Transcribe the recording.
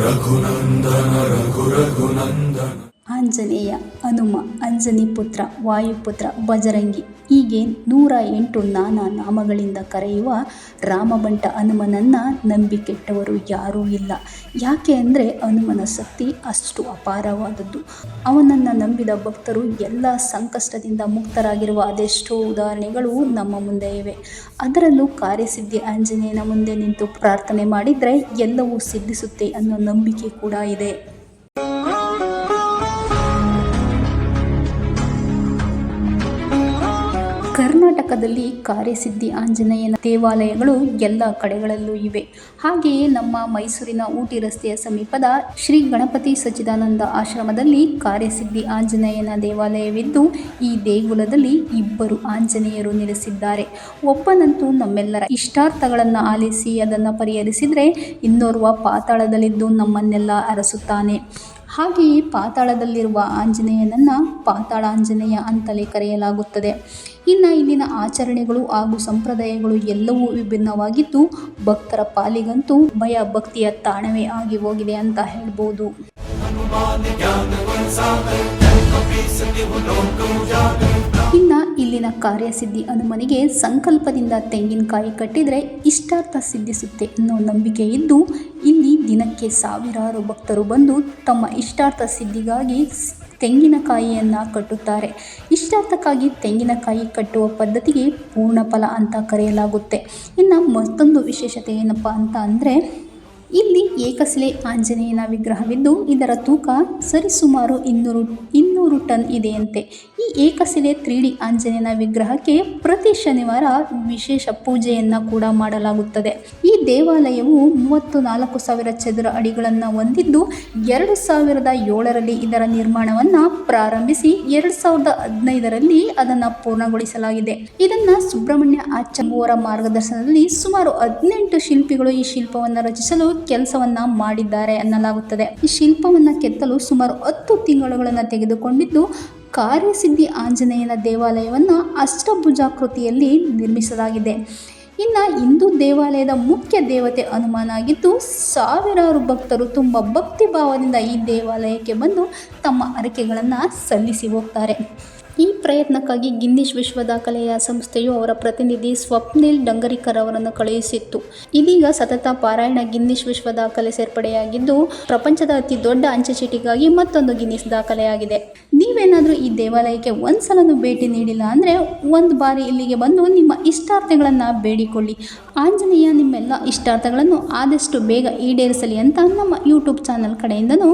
रघुनन्दन रघु रघुनन्दन ಆಂಜನೇಯ, ಹನುಮ, ಅಂಜನಿ ಪುತ್ರ, ವಾಯುಪುತ್ರ ಬಜರಂಗಿ ಹೀಗೆ ನೂರ ಎಂಟು ನಾನಾ ನಾಮಗಳಿಂದ ಕರೆಯುವ ರಾಮಬಂಟ ಹನುಮನನ್ನು ನಂಬಿಕೆಟ್ಟವರು ಯಾರೂ ಇಲ್ಲ. ಯಾಕೆ ಅಂದರೆ ಹನುಮನ ಶಕ್ತಿ ಅಷ್ಟು ಅಪಾರವಾದದ್ದು. ಅವನನ್ನು ನಂಬಿದ ಭಕ್ತರು ಎಲ್ಲ ಸಂಕಷ್ಟದಿಂದ ಮುಕ್ತರಾಗಿರುವ ಅದೆಷ್ಟೋ ಉದಾಹರಣೆಗಳು ನಮ್ಮ ಮುಂದೆ ಇವೆ. ಅದರಲ್ಲೂ ಕಾರ್ಯಸಿದ್ಧಿ ಆಂಜನೇಯನ ಮುಂದೆ ನಿಂತು ಪ್ರಾರ್ಥನೆ ಮಾಡಿದರೆ ಎಲ್ಲವೂ ಸಿದ್ಧಿಸುತ್ತೆ ಅನ್ನೋ ನಂಬಿಕೆ ಕೂಡ ಇದೆ. ಕರ್ನಾಟಕದಲ್ಲಿ ಕಾರ್ಯಸಿದ್ಧಿ ಆಂಜನೇಯನ ದೇವಾಲಯಗಳು ಎಲ್ಲ ಕಡೆಗಳಲ್ಲೂ ಇವೆ. ಹಾಗೆಯೇ ನಮ್ಮ ಮೈಸೂರಿನ ಊಟಿ ರಸ್ತೆಯ ಸಮೀಪದ ಶ್ರೀ ಗಣಪತಿ ಸಚ್ಚಿದಾನಂದ ಆಶ್ರಮದಲ್ಲಿ ಕಾರ್ಯಸಿದ್ಧಿ ಆಂಜನೇಯನ ದೇವಾಲಯವಿದ್ದು, ಈ ದೇಗುಲದಲ್ಲಿ ಇಬ್ಬರು ಆಂಜನೇಯರು ನೆಲೆಸಿದ್ದಾರೆ. ಒಬ್ಬನಂತೂ ನಮ್ಮೆಲ್ಲರ ಇಷ್ಟಾರ್ಥಗಳನ್ನು ಆಲಿಸಿ ಅದನ್ನು ಪರಿಹರಿಸಿದರೆ ಇನ್ನೋರ್ವ ಪಾತಾಳದಲ್ಲಿದ್ದು ನಮ್ಮನ್ನೆಲ್ಲ ಅರಸುತ್ತಾನೆ. ಹಾಗೆಯೇ ಪಾತಾಳದಲ್ಲಿರುವ ಆಂಜನೇಯನನ್ನು ಪಾತಾಳಾಂಜನೇಯ ಅಂತಲೇ ಕರೆಯಲಾಗುತ್ತದೆ. ಇನ್ನು ಇಲ್ಲಿನ ಆಚರಣೆಗಳು ಹಾಗೂ ಸಂಪ್ರದಾಯಗಳು ಎಲ್ಲವೂ ವಿಭಿನ್ನವಾಗಿದ್ದು, ಭಕ್ತರ ಪಾಲಿಗಂತೂ ಭಯ ಭಕ್ತಿಯ ತಾಣವೇ ಆಗಿ ಹೋಗಿದೆ ಅಂತ ಹೇಳ್ಬೋದು. ಇಲ್ಲಿನ ಕಾರ್ಯಸಿದ್ಧಿ ಹನುಮನಿಗೆ ಸಂಕಲ್ಪದಿಂದ ತೆಂಗಿನಕಾಯಿ ಕಟ್ಟಿದರೆ ಇಷ್ಟಾರ್ಥ ಸಿದ್ಧಿಸುತ್ತೆ ಅನ್ನೋ ನಂಬಿಕೆ ಇದ್ದು, ಇಲ್ಲಿ ದಿನಕ್ಕೆ ಸಾವಿರಾರು ಭಕ್ತರು ಬಂದು ತಮ್ಮ ಇಷ್ಟಾರ್ಥ ಸಿದ್ಧಿಗಾಗಿ ತೆಂಗಿನಕಾಯಿಯನ್ನು ಕಟ್ಟುತ್ತಾರೆ. ಇಷ್ಟಾರ್ಥಕ್ಕಾಗಿ ತೆಂಗಿನಕಾಯಿ ಕಟ್ಟುವ ಪದ್ಧತಿಗೆ ಪೂರ್ಣಫಲ ಅಂತ ಕರೆಯಲಾಗುತ್ತೆ. ಇನ್ನು ಮತ್ತೊಂದು ವಿಶೇಷತೆ ಏನಪ್ಪ ಅಂತ ಅಂದರೆ, ಇಲ್ಲಿ ಏಕಶಿಲೆ ಆಂಜನೇಯನ ವಿಗ್ರಹವಿದ್ದು, ಇದರ ತೂಕ ಸರಿಸುಮಾರು ಇನ್ನೂರು ಇನ್ನೂರು ಟನ್ ಇದೆಯಂತೆ. ಏಕಶಿಲೆ ತ್ರೀ ಡಿ ಆಂಜನೇಯನ ವಿಗ್ರಹಕ್ಕೆ ಪ್ರತಿ ಶನಿವಾರ ವಿಶೇಷ ಪೂಜೆಯನ್ನು ಕೂಡ ಮಾಡಲಾಗುತ್ತದೆ. ಈ ದೇವಾಲಯವು ಮೂವತ್ತು ನಾಲ್ಕು ಸಾವಿರ ಚದುರ ಅಡಿಗಳನ್ನು ಹೊಂದಿದ್ದು, ಎರಡು ಸಾವಿರದ ಏಳರಲ್ಲಿ ಇದರ ನಿರ್ಮಾಣವನ್ನು ಪ್ರಾರಂಭಿಸಿ ಎರಡು ಸಾವಿರದ ಹದಿನೈದರಲ್ಲಿ ಅದನ್ನು ಪೂರ್ಣಗೊಳಿಸಲಾಗಿದೆ. ಇದನ್ನು ಸುಬ್ರಹ್ಮಣ್ಯ ಆಚಂಬುವರ ಮಾರ್ಗದರ್ಶನದಲ್ಲಿ ಸುಮಾರು ಹದಿನೆಂಟು ಶಿಲ್ಪಿಗಳು ಈ ಶಿಲ್ಪವನ್ನು ರಚಿಸಲು ಕೆಲಸವನ್ನು ಮಾಡಿದ್ದಾರೆ ಅನ್ನಲಾಗುತ್ತದೆ. ಈ ಶಿಲ್ಪವನ್ನು ಕೆತ್ತಲು ಸುಮಾರು ಹತ್ತು ತಿಂಗಳುಗಳನ್ನು ತೆಗೆದುಕೊಂಡಿದ್ದು ಕಾರ್ಯಸಿದ್ಧಿ ಆಂಜನೇಯನ ದೇವಾಲಯವನ್ನು ಅಷ್ಟಭುಜಾಕೃತಿಯಲ್ಲಿ ನಿರ್ಮಿಸಲಾಗಿದೆ. ಇನ್ನು ಹಿಂದೂ ದೇವಾಲಯದ ಮುಖ್ಯ ದೇವತೆ ಹನುಮಾನಾಗಿದ್ದು ಸಾವಿರಾರು ಭಕ್ತರು ತುಂಬ ಭಕ್ತಿ ಭಾವದಿಂದ ಈ ದೇವಾಲಯಕ್ಕೆ ಬಂದು ತಮ್ಮ ಹರಕೆಗಳನ್ನು ಸಲ್ಲಿಸಿ ಹೋಗ್ತಾರೆ. ಈ ಪ್ರಯತ್ನಕ್ಕಾಗಿ ಗಿನ್ನಿಸ್ ವಿಶ್ವ ದಾಖಲೆಯ ಸಂಸ್ಥೆಯು ಅವರ ಪ್ರತಿನಿಧಿ ಸ್ವಪ್ನಿಲ್ ಡಂಗರಿಕರ್ ಅವರನ್ನು ಕಳುಹಿಸಿತ್ತು. ಇದೀಗ ಸತತ ಪಾರಾಯಣ ಗಿನ್ನಿಶ್ ವಿಶ್ವ ದಾಖಲೆ ಸೇರ್ಪಡೆಯಾಗಿದ್ದು, ಪ್ರಪಂಚದ ಅತಿ ದೊಡ್ಡ ಅಂಚೆ ಚೀಟಿಗಾಗಿ ಮತ್ತೊಂದು ಗಿನ್ನಿಸ್ ದಾಖಲೆಯಾಗಿದೆ. ನೀವೇನಾದರೂ ಈ ದೇವಾಲಯಕ್ಕೆ ಒಂದ್ಸಲನೂ ಭೇಟಿ ನೀಡಿಲ್ಲ ಅಂದರೆ ಒಂದು ಬಾರಿ ಇಲ್ಲಿಗೆ ಬಂದು ನಿಮ್ಮ ಇಷ್ಟಾರ್ಥಗಳನ್ನು ಬೇಡಿಕೊಳ್ಳಿ. ಆಂಜನೇಯ, ನಿಮ್ಮೆಲ್ಲ ಇಷ್ಟಾರ್ಥಗಳನ್ನು ಆದಷ್ಟು ಬೇಗ ಈಡೇರಿಸಲಿ ಅಂತ ನಮ್ಮ ಯೂಟ್ಯೂಬ್ ಚಾನಲ್ ಕಡೆಯಿಂದನೂ